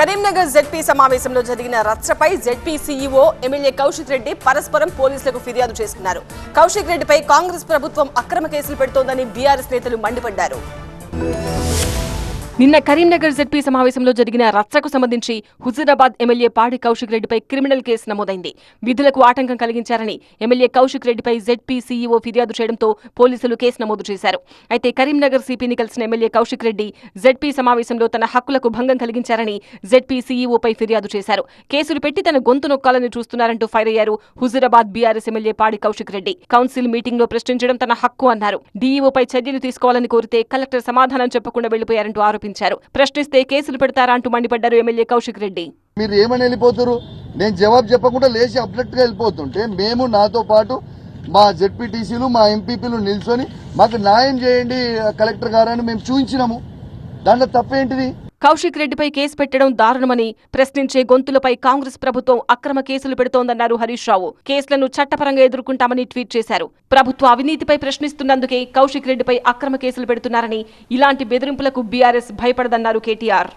Karimnagar ZP సమావేశంలో జరిగిన రచ్చపై ZP CEO MLA Kaushik Reddy పరస్పరం పోలీసులకు ఫిర్యాదు చేసుకున్నారు. కౌశిక్ రెడ్డిపై కాంగ్రెస్ ప్రభుత్వం అక్రమ కేసులు పెడుతోందని బీఆర్ఎస్ నేతలు మండిపడ్డారు. నిన్న కరీంనగర్ జడ్పీ సమావేశంలో జరిగిన రచ్చకు సంబంధించి హుజూరాబాద్ ఎమ్మెల్యే పాడి కౌశిక్ రెడ్డిపై క్రిమినల్ కేసు నమోదైంది. విధులకు ఆటంకం కలిగించారని ఎమ్మెల్యే కౌశిక్ రెడ్డిపై జెడ్పీ సీఈఓ ఫిర్యాదు చేయడంతో పోలీసులు కేసు నమోదు చేశారు. అయితే కరీంనగర్ సిపిని కలిసిన ఎమ్మెల్యే కౌశిక్ రెడ్డి జెడ్పీ సమావేశంలో తన హక్కులకు భంగం కలిగించారని జెడ్పీ సీఈఓపై ఫిర్యాదు చేశారు. కేసులు పెట్టి తన గొంతు నొక్కాలని చూస్తున్నారంటూ ఫైర్ అయ్యారు హుజూరాబాద్ బీఆర్ఎస్ ఎమ్మెల్యే పాడి కౌశిక్ రెడ్డి. కౌన్సిల్ మీటింగ్లో ప్రశ్నించడం తన హక్కు అన్నారు. డీఈఓపై చర్యలు తీసుకోవాలని కోరితే కలెక్టర్ సమాధానం చెప్పకుండా వెళ్ళిపోయారంటూ ఆరోపించారు. ప్రశ్నిస్తే కేసులు పెడతారా అంటూ మండిపడ్డారు ఎమ్మెల్యే కౌశిక్ రెడ్డి. మీరు ఏమని వెళ్ళిపోతారు నేను జవాబు చెప్పకుండా లేచి అబ్జెక్ట్గా వెళ్ళిపోతుంటే మేము నాతో పాటు మా జెడ్పీటీసీలు మా ఎంపీపీలు నిల్చొని మాకు న్యాయం చేయండి కలెక్టర్ గారు అని మేము చూపించినాము దాంట్లో తప్పేంటిది? కౌశిక్ రెడ్డిపై కేసు పెట్టడం దారుణమని ప్రశ్నించే గొంతులపై కాంగ్రెస్ ప్రభుత్వం అక్రమ కేసులు పెడుతోందన్నారు హరీష్ రావు. కేసులను చట్టపరంగా ఎదుర్కొంటామని ట్వీట్ చేశారు. ప్రభుత్వ అవినీతిపై ప్రశ్నిస్తున్నందుకే కౌశిక్ రెడ్డిపై అక్రమ కేసులు పెడుతున్నారని ఇలాంటి బెదిరింపులకు బీఆర్ఎస్ భయపడదన్నారు కేటీఆర్.